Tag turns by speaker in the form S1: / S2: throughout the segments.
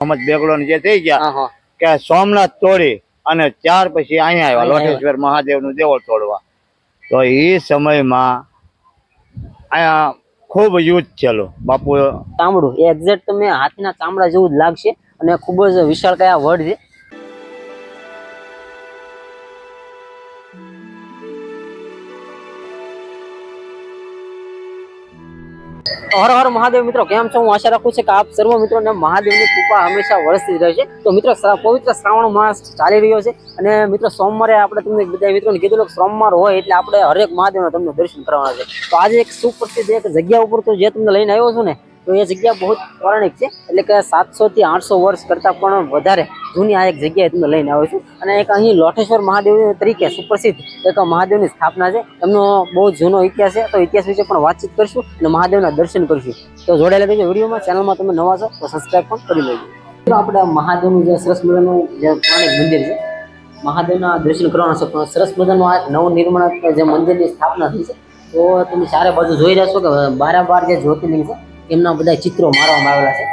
S1: મોહમ્મદ બેગડો જે થઈ ગયા કે સોમનાથ તોડી અને ત્યાર પછી અહીંયા આવ્યા લોટેશ્વર મહાદેવનું દેવળ તોડવા. તો એ સમયમાં અહીંયા ખૂબ યુદ્ધ થયેલું. બાપુ
S2: ચામડું. એક્ઝેક્ટ તમે હાથના ચામડા જેવું જ લાગશે અને ખૂબ જ વિશાળ કયા વડ છે. હર હર મહાદેવ મિત્રો, કેમ છો? હું આશા રાખું છું કે આપ સર્વ મિત્રોને મહાદેવની કૃપા હંમેશા વરસતી રહે રહેશે તો મિત્રો પવિત્ર શ્રાવણ માસ ચાલી રહ્યો છે અને મિત્રો, સોમવારે આપણે તમને બધા મિત્રોને કીધું કે સોમવાર હોય એટલે આપણે હરેક મહાદેવના તમને દર્શન કરવાના છે. તો આજે એક સુપ્રસિદ્ધ એક જગ્યા ઉપર તો જે તમને લઈને આવ્યો છું ને, તો એ જગ્યા બહુ પૌરાણિક છે. એટલે કે સાતસો થી આઠસો વર્ષ કરતાં પણ વધારે જૂની આ એક જગ્યાએ તમને લઈને આવ્યો છું. અને એક અહીં લોટેશ્વર મહાદેવ તરીકે સુપ્રસિદ્ધ એક મહાદેવની સ્થાપના છે. એમનો બહુ જૂનો ઇતિહાસ છે. તો ઇતિહાસ વિશે પણ વાતચીત કરીશું અને મહાદેવના દર્શન કરીશું. તો જોડાયેલા રહેજો વિડીયોમાં. ચેનલમાં તમે નવા છો તો સબસ્ક્રાઈબ પણ કરી લેજો. તો આપણે મહાદેવનું જે સરસ મજાનું જે પૌરાણિક મંદિર છે, મહાદેવના દર્શન કરવાના છે, પણ સરસ મજાનું આ નવનિર્માણ જે મંદિરની સ્થાપના થઈ છે, તો તમે ચારે બાજુ જોઈ રહ્યા છો કે બારા બાર જે જ્યોતિર્લિંગ છે, એમના બધા ચિત્રો મારવામાં આવેલા છે.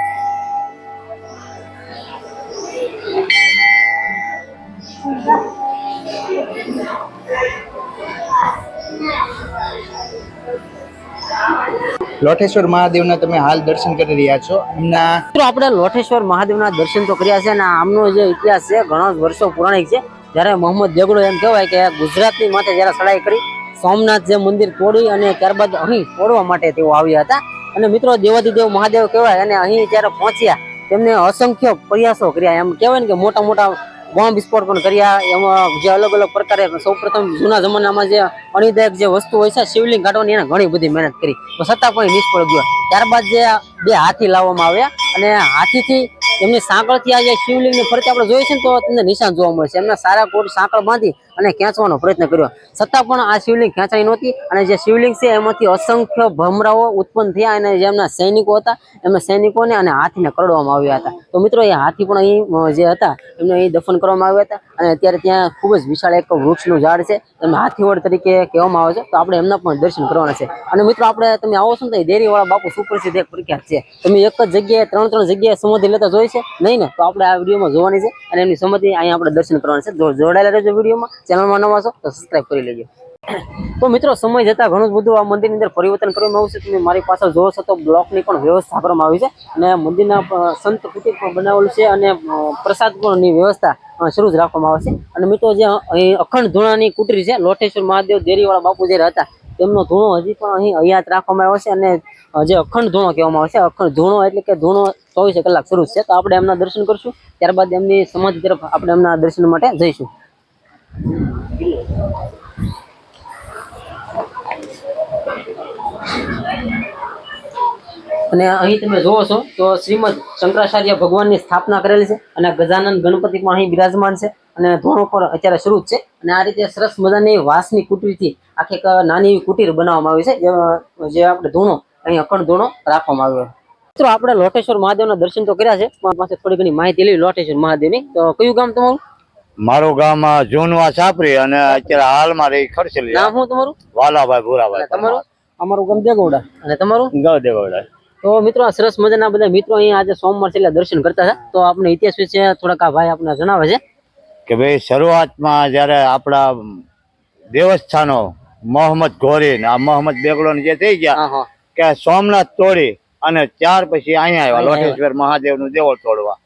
S3: લોટેશ્વર મહાદેવના તમે હાલ દર્શન કરી રહ્યા છો. એમના
S2: મિત્રો, આપણે લોટેશ્વર મહાદેવના દર્શન તો કર્યા છે અને આમનો જે ઇતિહાસ છે, ઘણા વર્ષો પુરાણિક છે. જ્યારે મોહમ્મદ દેગડો એમ કહેવાય કે ગુજરાતની માથે જ્યારે ચડાઈ કરી, સોમનાથ જે મંદિર તોડી અને ત્યારબાદ અહીં તોડવા માટે તેઓ આવ્યા હતા. અને મિત્રો, દેવાદિદેવ મહાદેવ કહેવાય અને અહીં જ્યારે પહોંચ્યા, તેમને અસંખ્ય પ્રયાસો કર્યા. એમ કહેવાય ને કે મોટા મોટા બોમ્બ વિસ્ફોટ પણ કર્યા એમાં જે અલગ અલગ પ્રકારે સૌપ્રથમ જૂના જમાનામાં જે અણીદાયક જે વસ્તુ હોય છે, શિવલિંગ કાઢવાની એને ઘણી બધી મહેનત કરી. તો છતાં પણ નિષ્ફળ ગયો. ત્યારબાદ જે બે હાથી લાવવામાં આવ્યા અને હાથીથી એમની સાંકળથી આ જે શિવલિંગની ફરતે આપણે જોઈએ છીએ ને તો તમને નિશાન જોવા મળે છે એમના સારા કોટ સાંકળ બાંધી અને ખેંચવાનો પ્રયત્ન કર્યો. છતાં પણ આ શિવલિંગ ખેંચાઈ નહોતી અને જે શિવલિંગ છે એમાંથી અસંખ્ય ભમરાઓ ઉત્પન્ન થયા અને જે એમના સૈનિકો હતા, એમના સૈનિકોને અને હાથીને કરડવામાં આવ્યા હતા. તો મિત્રો, એ હાથી પણ અહીં જે હતા, એમને અહીં દફન કરવામાં આવ્યા હતા અને અત્યારે ત્યાં ખૂબ જ વિશાળ એક વૃક્ષનું ઝાડ છે એમને હાથીવડ તરીકે કહેવામાં આવે છે. તો આપણે એમના પણ દર્શન કરવાના છે. અને મિત્રો, આપણે, તમે આવો છો ને તો એ ડેરીવાળા બાપુ સુપ્રસિદ્ધ એક પ્રખ્યાત છે. તમે એક જ જગ્યાએ, ત્રણ ત્રણ જગ્યાએ સમાધિ લેતા જોઈ છે? નહીં ને? તો આપણે આ વિડીયોમાં જોવાની છે અને એમની સમાધિ અહીંયા આપણે દર્શન કરવાના છે. જોડાયેલા રહેજો વિડીયોમાં. ચેનલમાં નવા છો તો સબસ્ક્રાઈબ કરી લેજો. તો મિત્રો, સમય જતાં ઘણું બધું આ મંદિરની અંદર પરિવર્તન કરવામાં આવ્યું છે તમે મારી પાસે જોવો છો તો બ્લોકની પણ વ્યવસ્થા કરવામાં આવી છે અને મંદિરના સંત કુટીર પણ બનાવેલું છે અને પ્રસાદ પણની વ્યવસ્થા શરૂ જ રાખવામાં આવે છે. અને મિત્રો, જે અહીં અખંડ ધૂણાની કુટરી છે, લોટેશ્વર મહાદેવ દેરીવાળા બાપુ જ્યારે હતા, તેમનો ધૂણો હજી પણ અહીં અહીંયા રાખવામાં આવ્યો છે અને જે અખંડ ધૂણો કહેવામાં આવે છે, અખંડ ધૂણો એટલે કે ધૂણો ચોવીસે કલાક શરૂ છે. તો આપણે એમના દર્શન કરશું. ત્યારબાદ એમની સમાધિ તરફ આપણે એમના દર્શન માટે જઈશું. અને અહીં તમે જોવો છો તો શ્રીમદ શંકરાચાર્ય ભગવાનની સ્થાપના કરેલી છે અને ગજાનંદ ગણપતિ પણ અહીં બિરાજમાન છે અને ધોણો પર અત્યારે શરૂ જ છે. અને આ રીતે સરસ મજાની વાંસની કુટીરથી આખી એક નાની એવી કુટીર બનાવવામાં આવી છે, જે- આપણે ધૂણો અહીં અખંડ ધૂણો રાખવામાં આવ્યો. મિત્રો, આપણે લોટેશ્વર મહાદેવના દર્શન તો કર્યા છે પાસે થોડી ઘણી માહિતી લેવી લોટેશ્વર મહાદેવની. તો કયું ગામ તમારું?
S1: મારું ગામ જૂનવા છાપરી અને અત્યારે હાલમાં રહી ખર્ચેલી
S2: નામ શું તમારું?
S1: વાલાભાઈ ભૂરાભાઈ
S2: તમારું? અમારું ગામ દેગોડા. અને તમારું?
S1: ગૌદેવડા
S2: તો મિત્રો સરસ મજાના બધા મિત્રો અહીંયા આજે સોમવાર છે એટલે દર્શન કરતા હતા. તો આપણે ઇતિહાસ વિશે થોડાક આ ભાઈ આપણે જણાવે છે.
S1: કે ભાઈ શરૂઆતમાં જ્યારે આપણા દેવસ્થાનો મોહમ્મદ ઘોરી ને આ મોહમ્મદ બેગડો જે થઈ ગયા કે સોમનાથ તોડી અને ત્યાર પછી અહીંયા આવ્યા. લોટેશ્વર મહાદેવનું દેવળ તોડવા.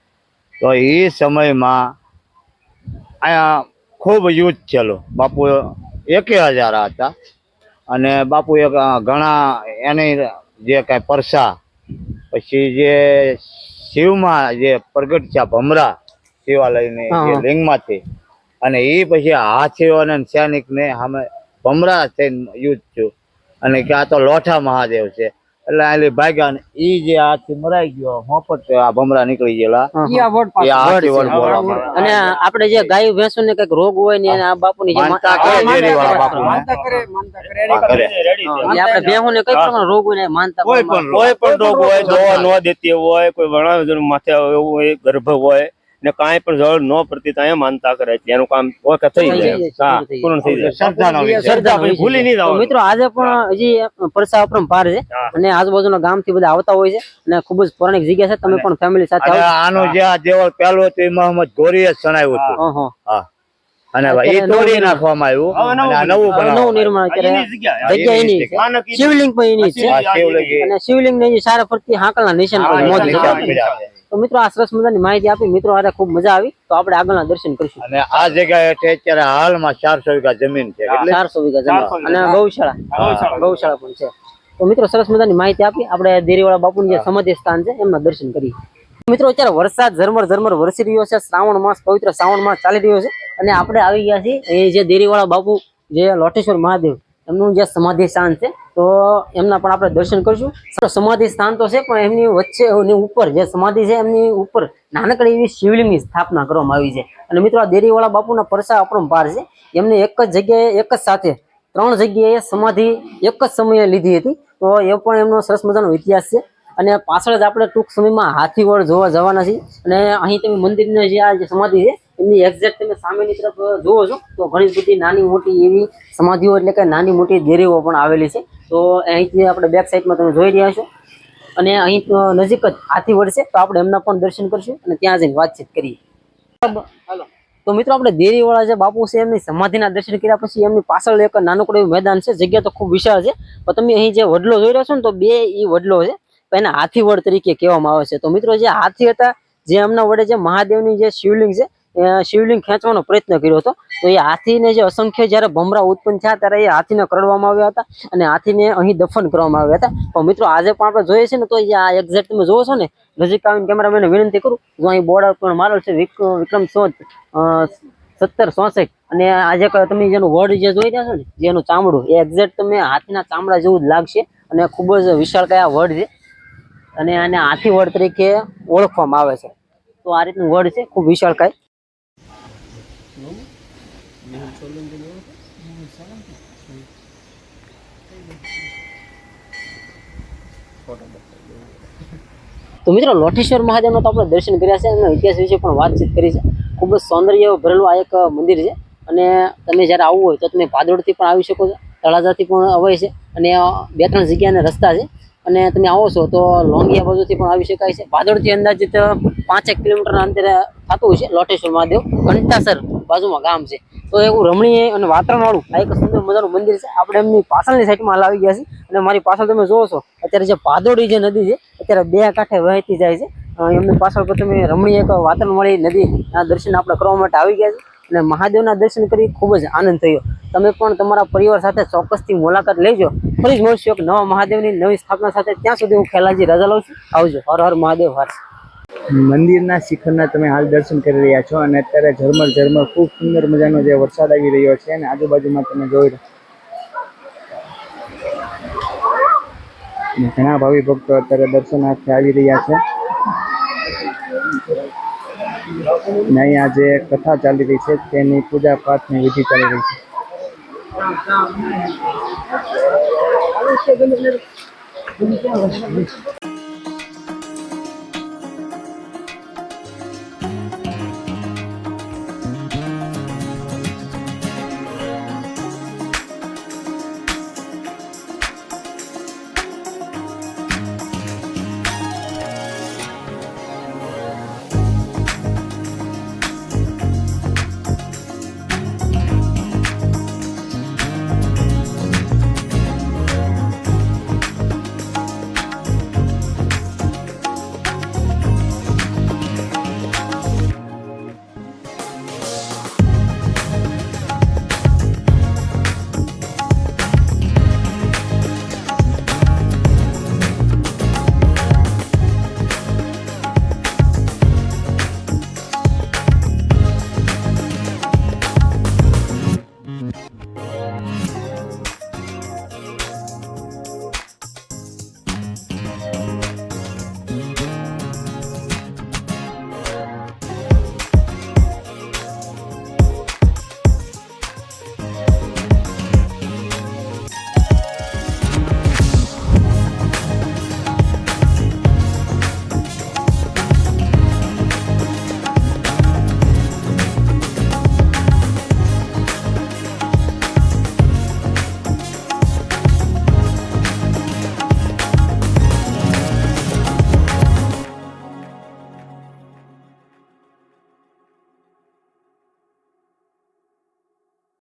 S1: તો એ સમયમાં અહીંયા ખૂબ યુદ્ધ થયેલું. બાપુ એકે હજાર હતા અને બાપુ એક ઘણા એની જે કાંઈ પરસા પછી જે શિવમાં જે પ્રગટ થયા ભમરા શિવાલયની જે. લિંગમાંથી અને એ પછી હાથીઓ ને સૈનિકને અમે ભમરા થઈને યુદ્ધ થયું. અને કે આ તો લોઠા મહાદેવ છે. એટલે આલી ભાગ્યા ને ઈ જે હાથી મરાઈ ગયો હોપટ આ ભમરા નીકળી ગયેલા. એ.
S2: અને આપણે જે ગાય ભેંસો ને કંઈક રોગ હોય ને આ બાપુની ની આપણે ભેંસોને કઈ પ્રકારનો રોગ હોય ને માનતા કરવામાં
S4: કોઈ પણ રોગ હોય દવા ન દેતી હોય કોઈ વણા માથે આવે એવું હોય ગર્ભ હોય ને કાંઈ પણ જળ ન પડતી ત્યાં માનતા કરે છે. એનું કામ ઓકે થઈ જાય. પૂર્ણ થઈ જાય. શ્રદ્ધા ભૂલી નહીં જાવ
S2: મિત્રો આજે પણ હજી પરસા અપરંપાર છે અને આજુબાજુના ગામથી બધા આવતા હોય છે અને ખૂબ જ પૌરાણિક જગ્યા છે. તમે પણ ફેમિલી સાથે
S1: આનું જે આ દેવળ પહેલો હતું એ મોહમ્મદ ગોરીએ જ સણાવ્યું હતું. હા. અને એ તોડી
S2: નવું
S1: નાખવામાં આવ્યું
S4: નવું
S1: અને આ નવું
S2: નિર્માણ.
S4: જગ્યા.
S2: જગ્યા એની. છે. શિવલિંગ પણ એની છે.
S1: શિવલિંગ.
S2: અને શિવલિંગ ને સારા ફરતી હાંકલના નિશાન
S4: હા,
S2: તો મિત્રો આ સરસ મજાની માહિતી આપી. મિત્રો આરે ખૂબ મજા આવી. તો આપણે આગળના દર્શન કરીશું.
S1: અને આ જગ્યાએ અત્યારે હાલમાં ચારસો વીઘા જમીન છે.
S2: ચારસો વીઘા જમીન. અને ગૌશાળા.
S4: ગૌશાળા.
S2: ગૌશાળા પણ છે. તો મિત્રો સરસ મજાની માહિતી આપી. આપણે દેરીવાળા બાપુનું જે સમાધિ સ્થાન છે એમના દર્શન કરીએ. મિત્રો અત્યારે વરસાદ ઝરમર ઝરમર વરસી રહ્યો છે. શ્રાવણ માસ પવિત્ર શ્રાવણ માસ ચાલી રહ્યો છે. અને આપણે આવી ગયા છીએ. એ જે દેરીવાળા બાપુ જે લોટેશ્વર મહાદેવ એમનું જે સમાધિ સ્થાન છે, તો એમના પણ આપણે દર્શન કરીશું. સમાધિ સ્થાન તો છે, પણ એમની વચ્ચે ઉપર જે સમાધિ છે, એમની ઉપર નાનકડી એવી શિવલિંગની સ્થાપના કરવામાં આવી છે. અને મિત્રો દેરીવાળા બાપુના પરસા અપરંપાર છે. એમને એક જ જગ્યાએ, એક જ સાથે ત્રણ જગ્યાએ સમાધિ એક જ સમયે લીધી હતી. તો એ પણ એમનો સરસ મજાનો ઇતિહાસ છે. અને પાછળ જ આપણે ટૂંક સમયમાં હાથીવડ જોવા જવાના છીએ. અને અહીં તમે મંદિરને જે આ જે સમાધિ છે એમની એક્ઝેક્ટ તમે સામેની તરફ જુઓ છો તો ઘણી બધી નાની મોટી એવી સમાધિઓ એટલે કે નાની મોટી દેરીઓ પણ આવેલી છે. તો અહીંથી આપણે બેક સાઈડમાં તમે જોઈ રહ્યા છો. અને અહીં નજીક જ હાથીવળ છે તો આપણે એમના પણ દર્શન કરશું અને ત્યાં જઈને વાતચીત કરીએ. હાલો. તો મિત્રો આપણે દેરીવાળા જે બાપુ છે એમની સમાધિના દર્શન કર્યા પછી એમની પાછળ એક નાનકડું એવું મેદાન છે જગ્યા તો ખૂબ વિશાળ છે પણ તમે અહીં જે વડલો જોઈ રહ્યા છો ને તો બે એ વડલો છે એને હાથીવડ તરીકે કહેવામાં આવે છે. તો મિત્રો જે હાથી હતા જે એમના વડે જે મહાદેવની જે શિવલિંગ છે શિવલિંગ ખેંચવાનો પ્રયત્ન કર્યો હતો. તો એ હાથીને જે અસંખ્ય જ્યારે ભમરા ઉત્પન્ન થયા ત્યારે એ હાથીને કરડવામાં આવ્યા હતા અને હાથીને અહીં દફન કરવામાં આવ્યા હતા. પણ મિત્રો આજે પણ આપણે જોઈએ છે ને તો આ એક્ઝેક્ટ તમે જોવો છો ને, નજીક આવીને કેમેરામેનને વિનંતી કરું, જો અહીં બોર્ડર પણ મારેલ છે વિક- વિક્રમ સોચ સત્તર ચોસઠ અને આજે તમે જેનું વર્ડ જે જોઈ રહ્યા છો ને જેનું ચામડું, એ એક્ઝેક્ટ તમે હાથીના ચામડા જેવું જ લાગશે અને ખૂબ જ વિશાળ કયા વર્ડ છે અને આને હાથી વર્ડ તરીકે ઓળખવામાં આવે છે. તો આ રીતનું વર્ડ છે, ખૂબ વિશાળ તો મિત્રો લોઠેશ્વર મહાદેવનો તો આપણે દર્શન કર્યા છે અને ઇતિહાસ વિશે પણ વાતચીત કરી છે. ખૂબ જ સૌંદર્ય ભરેલું આ એક મંદિર છે. અને તમે જ્યારે આવવું હોય તો તમે ભાદોડથી પણ આવી શકો છો. તળાજાથી પણ અવાય છે. અને બે ત્રણ જગ્યાના રસ્તા છે. અને તમે આવો છો તો લોંગિયા બાજુથી પણ આવી શકાય છે. ભાદોડથી અંદાજિત પાંચેક કિલોમીટરના અંતરે થતું છે લોટેશ્વર મહાદેવ. ઘંટાસર બાજુમાં ગામ છે. તો એવું રમણીય અને વાતાવરણવાળું આ એક સુંદર મજાનું મંદિર છે. આપણે એમની પાછળની સાઈડમાં હાલ આવી ગયા છે અને મારી પાછળ તમે જોવો છો, અત્યારે જે ભાદોડી જે નદી છે, અત્યારે બે કાંઠે વહેતી જાય છે. એમની પાછળ પર તમે રમણીય એક વાતાવરણવાળી આ દર્શન આપણે કરવા માટે આવી ગયા છે અને મહાદેવના દર્શન કરી ખૂબ જ આનંદ થયો. તમે પણ તમારા પરિવાર સાથે ચોક્કસથી મુલાકાત લેજો. ફરી જ મળશું એક નવા મહાદેવની નવી સ્થાપના સાથે. ત્યાં સુધી હું ખેલાજી રજા લઉં છું. આવજો. હર હર મહાદેવ, હર.
S3: મંદિરના શિખરના તમે હાલ દર્શન કરી રહ્યા છો અને અત્યારે ઝરમર ઝરમર ખૂબ સુંદર મજાનો જે વરસાદ આવી રહ્યો છે અને આજુબાજુમાં તમે જોઈ ઘણા ભાવિ ભક્તો અત્યારે દર્શનાર્થે આવી રહ્યા છે. અને અહીંયા જે કથા ચાલી રહી છે તેની પૂજા પાઠની વિધિ ચાલી રહી છે.